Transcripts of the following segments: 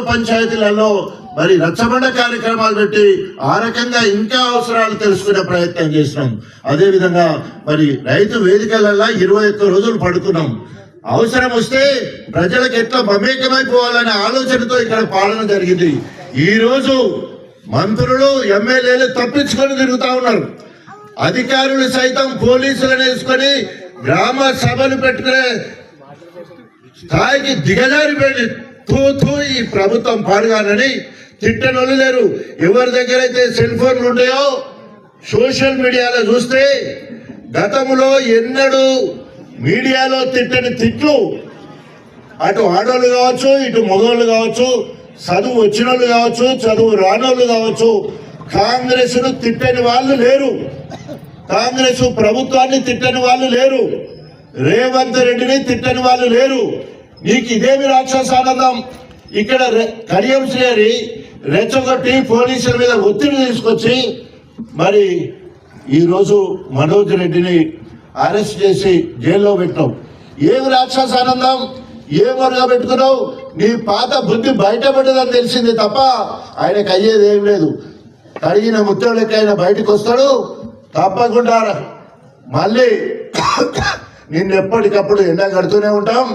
పంచాయతీలలో మరి రచ్చబండ కార్యక్రమాలు పెట్టి ఆ రకంగా ఇంకా అవసరాలు తెలుసుకునే ప్రయత్నం చేసినాం. అదే విధంగా మరి రైతు వేదికలలో ఇరవై ఒక్క రోజులు పడుకున్నాం. అవసరం వస్తే ప్రజలకు ఎట్లా మమేకమైపోవాలనే ఆలోచనతో ఇక్కడ పాలన జరిగింది. ఈ రోజు మంత్రులు ఎమ్మెల్యేలు తప్పించుకొని తిరుగుతా ఉన్నారు. అధికారులు సైతం పోలీసులను వేసుకొని గ్రామ సభలు పెట్టుకునే స్థాయికి దిగజారిపోయింది. తూ తూ ఈ ప్రభుత్వం పాడుగానని తిట్టనోళ్ళు లేరు. ఎవరి దగ్గర అయితే సెల్ ఫోన్లు ఉంటాయో సోషల్ మీడియాలో చూస్తే గతంలో ఎన్నడూ మీడియాలో తిట్టని తిట్లు అటు ఆడోళ్ళు కావచ్చు ఇటు మగవాళ్ళు కావచ్చు చదువు వచ్చిన వాళ్ళు కావచ్చు చదువు రానోళ్ళు కావచ్చు కాంగ్రెస్ను తిట్టని వాళ్ళు లేరు. కాంగ్రెస్ ప్రభుత్వాన్ని తిట్టని వాళ్ళు లేరు. రేవంత్ రెడ్డిని తిట్టని వాళ్ళు లేరు. నీకు ఇదేమి రాక్షస ఆనందం. ఇక్కడ కడియం శ్రేరి రెచ్చగొట్టి పోలీసుల మీద ఒత్తిడి తీసుకొచ్చి మరి ఈరోజు మనోజ్ రెడ్డిని అరెస్ట్ చేసి జైల్లో పెట్టాం ఏమి రాక్షసానందం ఏ మురుగా పెట్టుకున్నావు? నీ పాత బుద్ధి బయటపడ్డదని తెలిసింది తప్ప ఆయనకు అయ్యేది ఏం లేదు. కడిగిన ముత్తోళ్ళకి ఆయన బయటకు వస్తాడు తప్పకుండా మళ్ళీ నిన్ను ఎప్పటికప్పుడు ఎండ కడుతూనే ఉంటాం.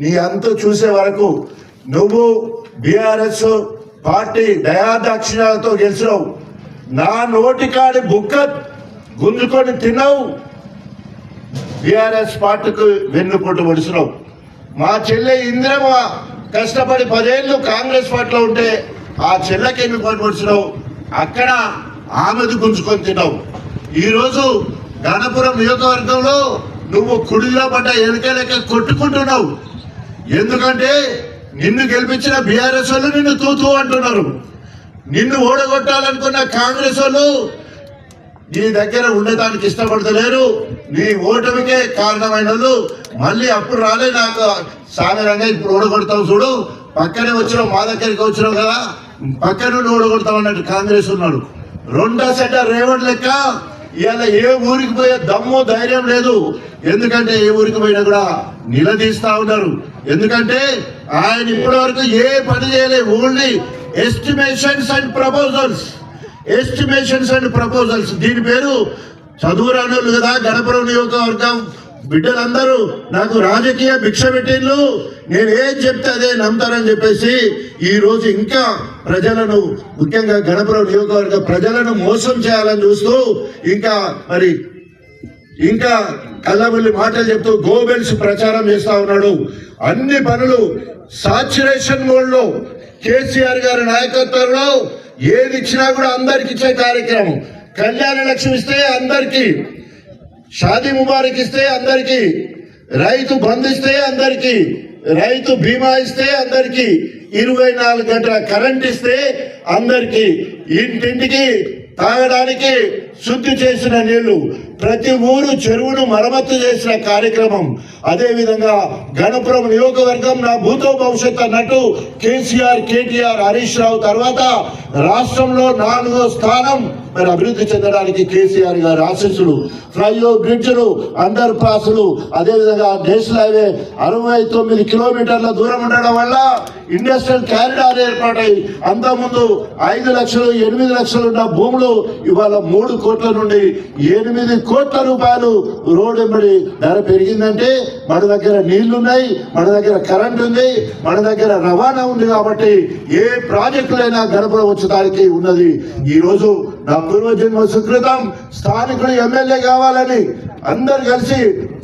నీ అంతు చూసే వరకు నువ్వు బీఆర్ఎస్ పార్టీ దయాదాక్షిణ్యాలతో గెలిచినావు. నా నోటికాడి బుక్క గుంజుకొని తిన్నావు. బీఆర్ఎస్ పార్టీకి వెన్నుపోటు పొడిచినావు. మా చెల్లె ఇందిరమ్మ కష్టపడి పదేళ్ళు కాంగ్రెస్ పార్టీలో ఉంటే ఆ చెల్లెకి ఎన్నుకోటి పొడిచినావు. అక్కడ ఆమెది గుంజుకొని తిన్నావు. ఈరోజు గణపురం నియోజకవర్గంలో నువ్వు కుడిలో పడ్డ ఎనకలెక్క కొట్టుకుంటున్నావు. ఎందుకంటే నిన్ను గెలిపించిన బీఆర్ఎస్ వాళ్ళు నిన్ను తూతూ అంటున్నారు. నిన్ను ఓడగొట్టాలనుకున్న కాంగ్రెస్ వాళ్ళు నీ దగ్గర ఉండటానికి ఇష్టపడతలేరు. నీ ఓటమికే కారణమైన వాళ్ళు మళ్ళీ అప్పుడు రాలే నాకు సాధారణంగా ఇప్పుడు ఓడగొడతావు చూడు. పక్కనే వచ్చినావు మా దగ్గరికి వచ్చినావు కదా. పక్కన నుండి ఓడగొడతావు అన్నట్టు కాంగ్రెస్ ఉన్నాడు. రెండో సెట రేవణ్ లెక్క ఇవాళ ఏ ఊరికి పోయే దమ్ము ధైర్యం లేదు. ఎందుకంటే ఏ ఊరికి పోయినా కూడా నిలదీస్తా ఉన్నారు. ఎందుకంటే ఆయన ఇప్పటి వరకు ఏ పని చేయలేదు only estimations and proposals estimations and proposals దీని పేరు చదువురానులు కదా గణపురం నియోజకవర్గం బిడ్డలందరూ నాకు రాజకీయ భిక్ష పెట్టిండ్లు. నేను ఏం చెప్తే అదే నమ్ముతారని చెప్పేసి ఈ రోజు ఇంకా ప్రజలను ముఖ్యంగా గణపురం నియోజకవర్గ ప్రజలను మోసం చేయాలని చూస్తూ ఇంకా మరి ఇంకా కళ్ళబుల్లి మాటలు చెప్తూ గోబెల్స్ ప్రచారం చేస్తా ఉన్నాడు. అన్ని పనులు సాచురేషన్ మోడ్లో కేసీఆర్ గారి నాయకత్వంలో ఏది ఇచ్చినా కూడా అందరికి ఇచ్చే కార్యక్రమం. కళ్యాణ లక్ష్యం ఇస్తే అందరికీ షాదీ ముబారక్ ఇస్తే అందరికి రైతు బంధిస్తే అందరికి రైతు బీమా ఇస్తే అందరికి ఇరవై నాలుగు గంటల కరెంట్ ఇస్తే అందరికి ఇంటింటికి తాగడానికి శుద్ధి చేసిన నీళ్ళు ప్రతి ఊరు చెరువును మరమ్మతు చేసిన కార్యక్రమం. అదే విధంగా గణపురం నియోజకవర్గం నా భూతో భవిష్యత్ అన్నట్టు కేసీఆర్ కేటీఆర్ హరీష్ రావు తర్వాత రాష్ట్రంలో నాలుగో స్థానం మరి అభివృద్ధి చెందడానికి కేసీఆర్ గారి ఆశీస్సులు ఫ్లైఓవర్ బ్రిడ్జ్లు అండర్ పాస్లు అదేవిధంగా నేషనల్ హైవే అరవై తొమ్మిది కిలోమీటర్ల దూరం ఉండడం వల్ల ఇండస్ట్రియల్ క్యారిడార్ ఏర్పాటై అంతకుముందు ఐదు లక్షలు ఎనిమిది లక్షలు ఉన్న భూములు ఇవాళ మూడు కోట్ల నుండి ఎనిమిది కోట్ల రూపాయలు రోడ్డు వెంబడి ధర పెరిగిందంటే మన దగ్గర నీళ్ళున్నాయి మన దగ్గర కరెంట్ ఉంది మన దగ్గర రవాణా ఉంది కాబట్టి ఏ ప్రాజెక్టులైనా గడపడ వచ్చడానికి ఉన్నది. ఈరోజు నా పూర్వజన్మ సుకృతం స్థానికుడు ఎమ్మెల్యే కావాలని అందరు కలిసి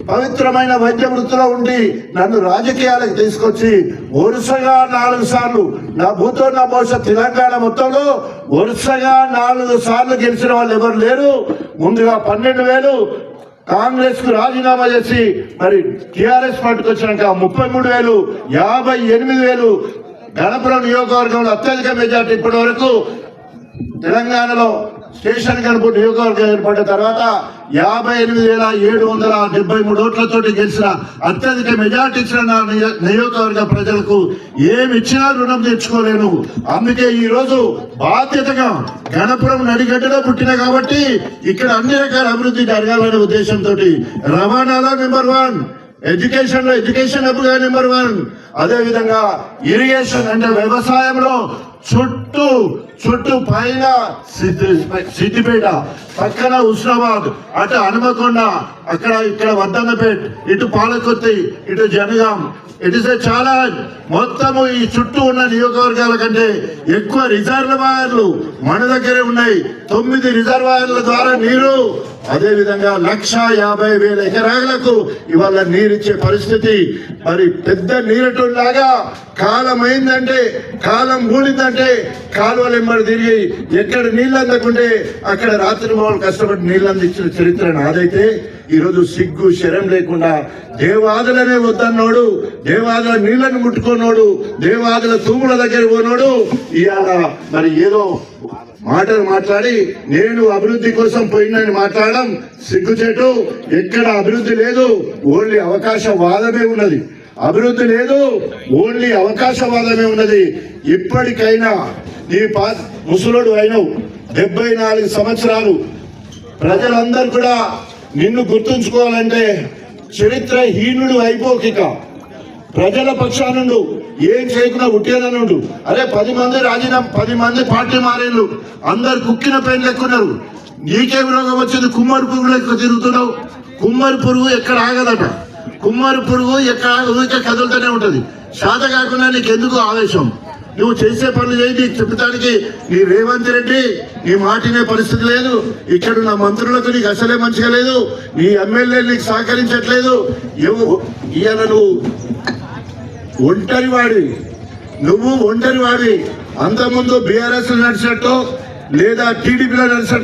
పవిత్రమైన వైద్య వృత్తిలో ఉండి నన్ను రాజకీయాలకు తీసుకొచ్చి వరుసగా నాలుగు సార్లు నా భూతో నా భవిష్యత్ తెలంగాణ మొత్తంలో వరుసగా నాలుగు సార్లు గెలిచిన వాళ్ళు ఎవరు లేరు. ముందుగా పన్నెండు వేలు కాంగ్రెస్కు రాజీనామా చేసి మరి టిఆర్ఎస్ పార్టీకి వచ్చినాక ముప్పై మూడు వేలు యాభై ఎనిమిది వేలు గణపురం నియోజకవర్గంలో అత్యధిక మెజార్టీ ఇప్పటి వరకు తెలంగాణలో స్టేషన్ గణపు నియోజకవర్గం ఏర్పడిన తర్వాత యాభై ఎనిమిది వేల ఏడు వందల డెబ్బై మూడు ఓట్లతోటి గెలిచిన అత్యధిక మెజార్టీ ఇచ్చిన నా నియోజకవర్గ ప్రజలకు ఏమి ఇచ్చినా రుణం తెచ్చుకోలేను అందుకే ఈ రోజు బాధ్యతగా గణపురం నడిగడ్డలో పుట్టిన కాబట్టి ఇక్కడ అన్ని రకాల అభివృద్ధి జరగాలనే ఉద్దేశంతో రవాణాలో నెంబర్ వన్ ఎడ్యుకేషన్లో ఎడ్యుకేషన్ హబ్ నెంబర్ వన్ అదే విధంగా ఇరిగేషన్ అంటే వ్యవసాయంలో చుట్టూ చుట్టూ పైన సిద్ది- సిద్దిపేట పక్కన హుస్నాబాద్ అటు హనుమకొండ అక్కడ ఇక్కడ వద్దన్నపేట్ ఇటు పాలకొత్తి ఇటు Jangaon it is a challenge మొత్తము ఈ చుట్టూ ఉన్న నియోజకవర్గాల కంటే ఎక్కువ రిజర్వాయర్లు మన దగ్గరే ఉన్నాయి. తొమ్మిది రిజర్వాయర్ల ద్వారా నీరు అదే విధంగా లక్ష యాభై వేల ఎకరాలకు ఇవాళ నీరిచ్చే పరిస్థితి. మరి పెద్ద నీరటులాగా కాలం అయిందంటే కాలం కూడిందంటే కాలువలు ఎంబడి తిరిగి ఎక్కడ నీళ్ళు అందకుంటే అక్కడ రాత్రి మామూలు కష్టపడి నీళ్ళు అందించిన చరిత్ర నాదైతే ఈరోజు సిగ్గు శరం లేకుండా దేవాదులనే వద్దన్నోడు దేవాదుల నీళ్ళను ముట్టుకోనోడు దేవాదుల తూముల దగ్గర పోనోడు ఇవాళ మరి ఏదో మాటలు మాట్లాడి నేను అభివృద్ధి కోసం పోయిందని మాట్లాడడం సిగ్గుచేటు ఎక్కడ అభివృద్ధి లేదు ఓన్లీ అవకాశ వాదమే ఉన్నది. అభివృద్ధి లేదు. ఓన్లీ అవకాశవాదమే ఉన్నది. ఇప్పటికైనా నీ పా ముసలుడు అయినవు. డెబ్బై నాలుగు సంవత్సరాలు. ప్రజలందరూ కూడా నిన్ను గుర్తుంచుకోవాలంటే చరిత్ర హీనుడు అయిపోకిక ప్రజల పక్షానుండు ఏం చేయకుండా ఉట్టేదనుండు అరే పది మంది రాజీనామా పది మంది పార్టీ మారేళ్ళు. అందరు కుక్కిన పెయిన్ లెక్కున్నారు నీకే రోగం వచ్చింది? కుమ్మరి పురుగు లెక్క తిరుగుతున్నావు? కుమ్మరి పురుగు ఎక్కడ ఆగదట? కుమ్మరి పురుగు ఎక్కడ ఊరికే కదులుతూనే ఉంటుంది. శాత కాకుండా నీకెందుకు ఆవేశం? నువ్వు చేసే పనులు చేయి నీకు చెప్పడానికి నీ రేవంత్ రెడ్డి నీ మాటినే పరిస్థితి లేదు. ఇక్కడ ఉన్న మంత్రులకు నీకు అసలే మంచిగా లేదు. నీ ఎమ్మెల్యే నీకు సహకరించట్లేదు. ఎవ- ఇవాళ నువ్వు ఒంటరి వాడి. నువ్వు ఒంటరి వాడి. అంతకుముందు బీఆర్ఎస్ నడిచినట్టు లేదా టీడీపీలో నడిచినట్టు